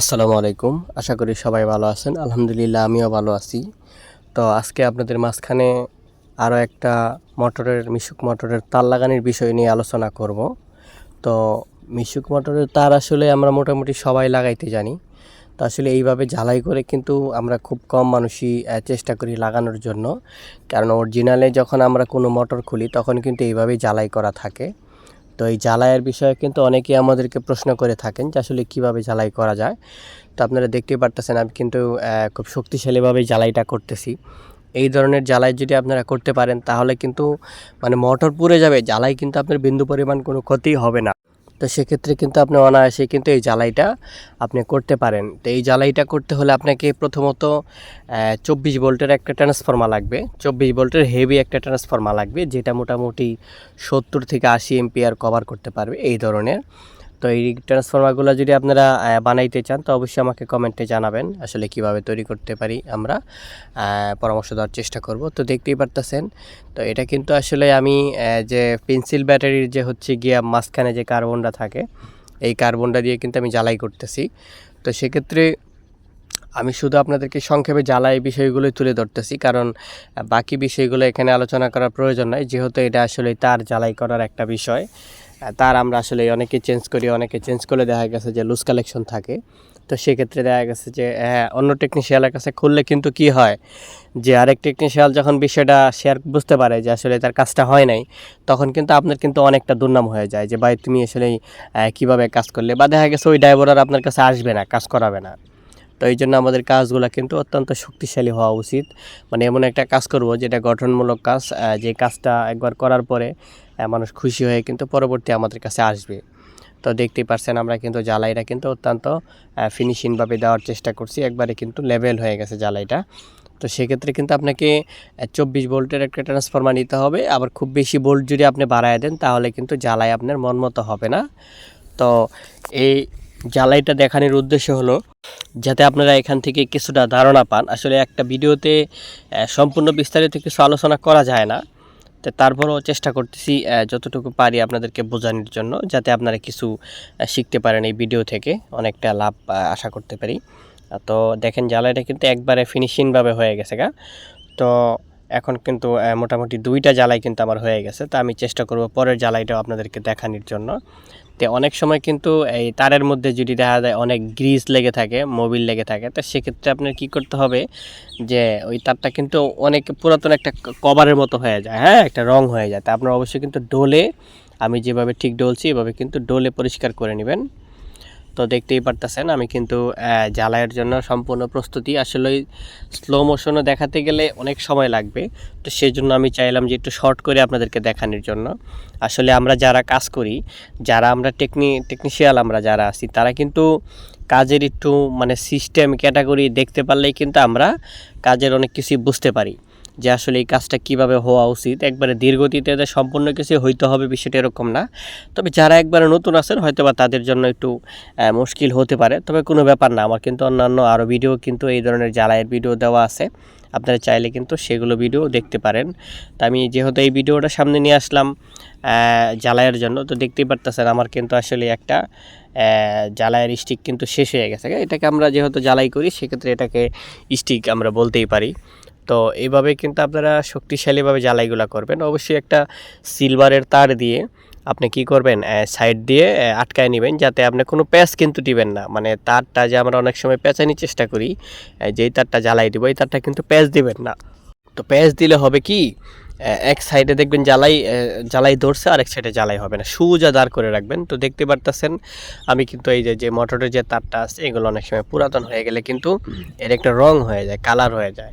আসসালামু আলাইকুম। আশা করি সবাই ভালো আছেন। আলহামদুলিল্লাহ, আমিও ভালো আছি। তো আজকে আপনাদের মাঝখানে আরও একটা মোটরের, মিশুক মোটরের তার লাগানোর বিষয় নিয়ে আলোচনা করব। তো মিশুক মোটরের তার আসলে আমরা মোটামুটি সবাই লাগাইতে জানি। তো আসলে এইভাবে ঝালাই করে কিন্তু আমরা খুব কম মানুষই চেষ্টা করি লাগানোর জন্য। কারণ অরিজিনালে যখন আমরা কোনো মোটর খুলি, তখন কিন্তু এইভাবেই ঝালাই করা থাকে। তো এই জ্বালাইয়ের বিষয়ে কিন্তু অনেকেই আমাদেরকে প্রশ্ন করে থাকেন যে আসলে কীভাবে জ্বালাই করা যায়। তো আপনারা দেখতেই পারতেছেন আমি কিন্তু খুব শক্তিশালীভাবে জ্বালাইটা করতেছি। এই ধরনের জ্বালাই যদি আপনারা করতে পারেন তাহলে কিন্তু মানে মোটর পুড়ে যাবে, জ্বালাই কিন্তু আপনার বিন্দু পরিমাণ কোনো ক্ষতি হবে না। তো সেক্ষেত্রে কিন্তু আপনি অনায়াসে কিন্তু এই জ্বালাইটা আপনি করতে পারেন। তো এই জ্বালাইটা করতে হলে আপনাকে প্রথমত চব্বিশ ভোল্টের একটা ট্রান্সফর্মার লাগবে। চব্বিশ ভোল্টের হেভি একটা ট্রান্সফর্মার লাগবে, যেটা মোটামুটি সত্তর থেকে আশি এমপিআর কভার করতে পারবে এই ধরনের। তো এই ট্রান্সফর্মারগুলো যদি আপনারা বানাইতে চান, তো অবশ্যই আমাকে কমেন্টে জানাবেন আসলে কীভাবে তৈরি করতে পারি আমরা। পরামর্শ দেওয়ার চেষ্টা করব। তো দেখতেই পারতেছেন। তো এটা কিন্তু আসলে আমি যে পেন্সিল ব্যাটারির যে হচ্ছে গিয়া মাঝখানে যে কার্বনটা থাকে, এই কার্বনটা দিয়ে কিন্তু আমি জ্বালাই করতেছি। তো সেক্ষেত্রে আমি শুধু আপনাদেরকে সংক্ষেপে জ্বালাই বিষয়গুলোই তুলে ধরতেছি, কারণ বাকি বিষয়গুলো এখানে আলোচনা করার প্রয়োজন নয় যেহেতু এটা আসলে তার জ্বালাই করার একটা বিষয়। তার আমরা আসলে অনেকে চেঞ্জ করি, অনেকে চেঞ্জ করলে দেখা গেছে যে লুজ কালেকশন থাকে। তো সেক্ষেত্রে দেখা গেছে যে হ্যাঁ অন্য টেকনিশিয়ালের কাছে খুললে কিন্তু কি হয় যে, আরেক টেকনিশিয়াল যখন বিষয়টা শেয়ার বুঝতে পারে যে আসলে তার কাজটা হয় নাই, তখন কিন্তু আপনার কিন্তু অনেকটা দুর্নাম হয়ে যায় যে, ভাই, তুমি আসলে কীভাবে কাজ করলে? বা দেখা গেছে ওই ড্রাইভার আর আপনার কাছে আসবে না, কাজ করাবে না। তো এই জন্য আমাদের কাজগুলো কিন্তু অত্যন্ত শক্তিশালী হওয়া উচিত। মানে এমন একটা কাজ করব যেটা গঠনমূলক কাজ যে কাজটা একবার করার পরে মানুষ খুশি হয়ে কিন্তু পরবর্তী আমাদের কাছে আসবে। তো দেখতেই পারছেন আমরা কিন্তু জ্বালাইটা কিন্তু অত্যন্ত ফিনিশিংভাবে দেওয়ার চেষ্টা করছি। একবারে কিন্তু লেভেল হয়ে গেছে জ্বালাইটা। তো সেক্ষেত্রে কিন্তু আপনাকে চব্বিশ ভোল্টের একটা ট্রান্সফর্মার নিতে হবে। আবার খুব বেশি ভোল্ট যদি আপনি বাড়ায় দেন, তাহলে কিন্তু জ্বালাই আপনার মন মতো হবে না। তো এই জ্বালাইটা দেখানোর উদ্দেশ্য হলো, যাতে আপনারা এখান থেকে কিছুটা ধারণা পান। আসলে একটা ভিডিওতে সম্পূর্ণ বিস্তারিত কিছু আলোচনা করা যায় না। তো তারপরও চেষ্টা করতেছি যতটুকু পারি আপনাদেরকে বোঝানোর জন্য, যাতে আপনারা কিছু শিখতে পারেন এই ভিডিও থেকে, অনেকটা লাভ আশা করতে পারি। তো দেখেন জ্বালাইটা কিন্তু একবারে ফিনিশিংভাবে হয়ে গেছে গা। তো এখন কিন্তু মোটামুটি দুইটা জ্বালাই কিন্তু আমার হয়ে গেছে। তা আমি চেষ্টা করব পরের জ্বালাইটাও আপনাদেরকে দেখানোর জন্য। তো অনেক সময় কিন্তু এই তারের মধ্যে যদি দেখা যায় অনেক গ্রিজ লেগে থাকে, মোবিল লেগে থাকে, তো সেক্ষেত্রে আপনার কি করতে হবে যে, ওই তারটা কিন্তু অনেক পুরাতন একটা কভারের মতো হয়ে যায় হ্যাঁ? একটা রং হয়ে যায়। তা আপনার অবশ্যই কিন্তু ডোলে, আমি যেভাবে ঠিক ডলছি, এভাবে কিন্তু ডোলে পরিষ্কার করে নেবেন। তো দেখতেই পারতেছেন আমি কিন্তু আহ, জ্বালাইয়ের জন্য সম্পূর্ণ প্রস্তুতি। আসলে স্লো মোশনে দেখাতে গেলে অনেক সময় লাগবে। তো সেই জন্য আমি চাইলাম যে একটু শর্ট করে আপনাদেরকে দেখানোর জন্য। আসলে আমরা যারা কাজ করি যারা আমরা টেকনি টেকনিশিয়াল আমরা যারা আছি তারা কিন্তু কাজের একটু মানে সিস্টেম ক্যাটাগরি দেখতে পারলেই কিন্তু আমরা কাজের অনেক কিছুই বুঝতে পারি। যে আসলে এই কাজটা কীভাবে হওয়া উচিত একবারে দীর্ঘতিতে সম্পূর্ণ কিছু হইতে হবে বিষয়টা এরকম না। তবে যারা একবারে নতুন আছেন হয়তো বা তাদের জন্য একটু মুশকিল হতে পারে। তবে কোনো ব্যাপার না আমার কিন্তু অন্যান্য আরও ভিডিও কিন্তু এই ধরনের জ্বালাইয়ের ভিডিও দেওয়া আছে। আপনারা চাইলে কিন্তু সেগুলো ভিডিও দেখতে পারেন। তা আমি যেহেতু এই ভিডিওটা সামনে নিয়ে আসলাম আহ, জ্বালাইয়ের জন্য তো দেখতেই পারতেছেন আমার কিন্তু আসলে একটা আহ, জ্বালাইয়ের স্টিক কিন্তু শেষ হয়ে গেছে। এটাকে আমরা যেহেতু জ্বালাই করি সেক্ষেত্রে এটাকে স্টিক আমরা বলতেই পারি। তো এইভাবে কিন্তু আপনারা শক্তিশালীভাবে জ্বালাইগুলা করবেন। অবশ্যই একটা সিলভারের তার দিয়ে আপনি কি করবেন সাইড দিয়ে আটকায় নেবেন যাতে আপনি কোনো প্যাচ কিন্তু দিবেন না। মানে তারটা যে আমরা অনেক সময় প্যাঁচানির চেষ্টা করি যেই তারটা জ্বালাই দিব, এই তারটা কিন্তু প্যাচ দিবেন না। তো প্যাচ দিলে হবে কি এক সাইডে দেখবেন জ্বালাই জ্বালাই ধরছে আর এক সাইডে জ্বালাই হবে না। সুজা দাঁড় করে রাখবেন। তো দেখতে পারতেছেন, আমি কিন্তু এই যে যে মোটরের যে তারটা আছে, এগুলো অনেক সময় পুরাতন হয়ে গেলে কিন্তু এর একটা রং হয়ে যায় কালার হয়ে যায়।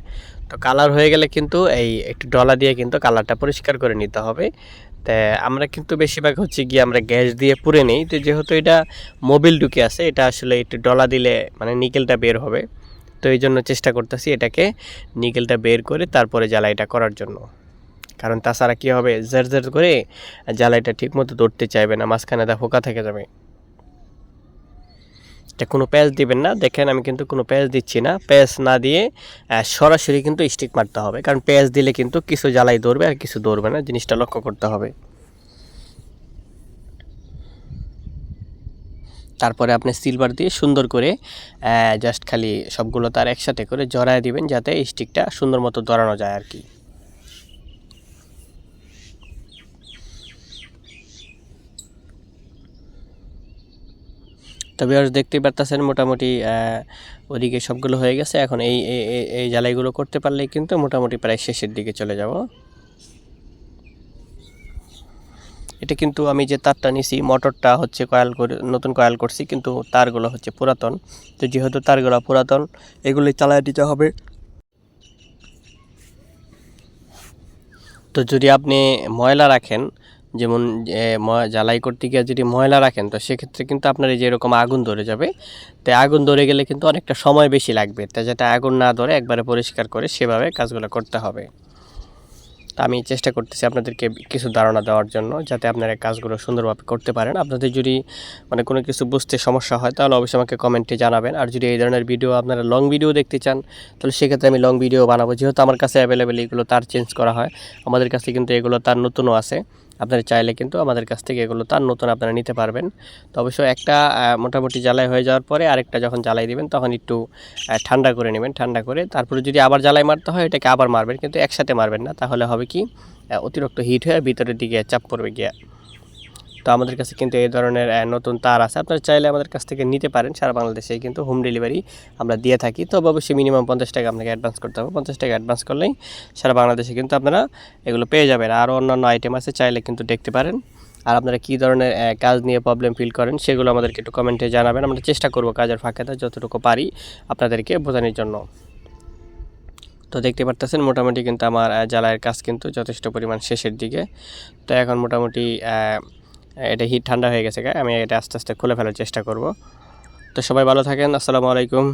তো কালার হয়ে গেলে কিন্তু এই একটু ডলা দিয়ে কিন্তু কালারটা পরিষ্কার করে নিতে হবে। তা আমরা কিন্তু বেশিরভাগ হচ্ছে গিয়ে আমরা গ্যাস দিয়ে পুড়ে নিই। তো যেহেতু এটা মোবিল ঢুকে আছে, এটা আসলে একটু ডলা দিলে মানে নিকেলটা বের হবে। তো এই জন্য চেষ্টা করতেছি এটাকে নিকেলটা বের করে তারপরে জ্বালাইটা করার জন্য। কারণ তাছাড়া কী হবে? জের জের করে জ্বালাইটা ঠিকমতো ধরতে চাইবে না, মাঝখানে দা ফোকা থেকে যাবে। এটা কোনো প্যাচ দিবেন না, দেখেন আমি কিন্তু কোনো প্যাচ দিচ্ছি না। প্যাচ না দিয়ে সরাসরি কিন্তু স্টিক মারতে হবে, কারণ প্যাচ দিলে কিন্তু কিছু জ্বালাই ধরবে আর কিছু ধরবে না, জিনিসটা লক্ষ্য করতে হবে। তারপরে আপনি সিলভার দিয়ে সুন্দর করে জাস্ট খালি সবগুলো তার একসাথে করে জড়ায় দিবেন, যাতে স্টিকটা সুন্দর মতো ধরানো যায় আর কি। তবে আর দেখতেই পারতেছেন মোটামুটি ওদিকে সবগুলো হয়ে গেছে। এখন এই- এই জ্বালাইগুলো করতে পারলেই কিন্তু মোটামুটি প্রায় শেষের দিকে চলে যাব। এটা কিন্তু আমি যে তারটা নিছি, মোটরটা হচ্ছে কয়েল করে, নতুন কয়েল করছি, কিন্তু তারগুলো হচ্ছে পুরাতন। তো যেহেতু তারগুলো পুরাতন, এগুলি চালায় দিতে হবে। তো যদি আপনি ময়লা রাখেন যেমন জ্বালাই করতে গিয়ে যদি ময়লা রাখেন, তো সেক্ষেত্রে কিন্তু আপনার এই যে এরকম আগুন ধরে যাবে। তো আগুন ধরে গেলে কিন্তু অনেকটা সময় বেশি লাগবে। তা যাতে আগুন না ধরে একবারে পরিষ্কার করে সেভাবে কাজগুলো করতে হবে। তা আমি চেষ্টা করতেছি আপনাদেরকে কিছু ধারণা দেওয়ার জন্য, যাতে আপনারা কাজগুলো সুন্দরভাবে করতে পারেন। আপনাদের যদি মানে কোনো কিছু বুঝতে সমস্যা হয়, তাহলে অবশ্যই আমাকে কমেন্টে জানাবেন। আর যদি এই ধরনের ভিডিও আপনারা লং ভিডিও দেখতে চান, তাহলে সেক্ষেত্রে আমি লং ভিডিও বানাবো। যেহেতু আমার কাছে অ্যাভেলেবেল এগুলো তার চেঞ্জ করা হয়, আমাদের কাছে কিন্তু এগুলো তার নতুনও আছে। আপনারা চাইলে কিন্তু আমাদের কাছ থেকে এগুলো তার নতুন আপনারা নিতে পারবেন। তো অবশ্যই একটা মোটামুটি জ্বালাই হয়ে যাওয়ার পরে আরেকটা যখন জ্বালাই দিবেন, তখন একটু ঠান্ডা করে নেবেন, ঠান্ডা করে। তারপরে যদি আবার জ্বালাই মারতে হয়, এটাকে আবার মারবেন, কিন্তু একসাথে মারবেন না। তাহলে হবে কি অতিরিক্ত হিট হয়ে ভিতরের দিকে চাপ পড়বে গিয়া। তো আমাদের কাছে কিন্তু এই ধরনের নতুন তার আছে। আপনারা চাইলে আমাদের কাছ থেকে নিতে পারেন। সারা বাংলাদেশে কিন্তু হোম ডেলিভারি আমরা দিয়ে থাকি। তো অবশ্যই মিনিমাম পঞ্চাশ টাকা আপনাকে অ্যাডভান্স করতে হবে। পঞ্চাশ টাকা অ্যাডভান্স করলেই সারা বাংলাদেশে কিন্তু আপনারা এগুলো পেয়ে যাবেন। আরও অন্যান্য আইটেম আছে, চাইলে কিন্তু দেখতে পারেন। আর আপনারা কী ধরনের কাজ নিয়ে প্রবলেম ফিল করেন সেগুলো আমাদেরকে একটু কমেন্টে জানাবেন। আমরা চেষ্টা করব কাজের ফাঁকেতে যতটুকু পারি আপনাদেরকে বোঝানোর জন্য। তো দেখতে পারতেছেন, মোটামুটি কিন্তু আমার জ্বালায়ের কাজ কিন্তু যথেষ্ট পরিমাণ শেষের দিকে। তো এখন মোটামুটি এটা হিট ঠান্ডা হয়ে গেছে। আমি এটা আস্তে আস্তে খুলে ফেলার চেষ্টা করব তো সবাই ভালো থাকেন, আসসালামু আলাইকুম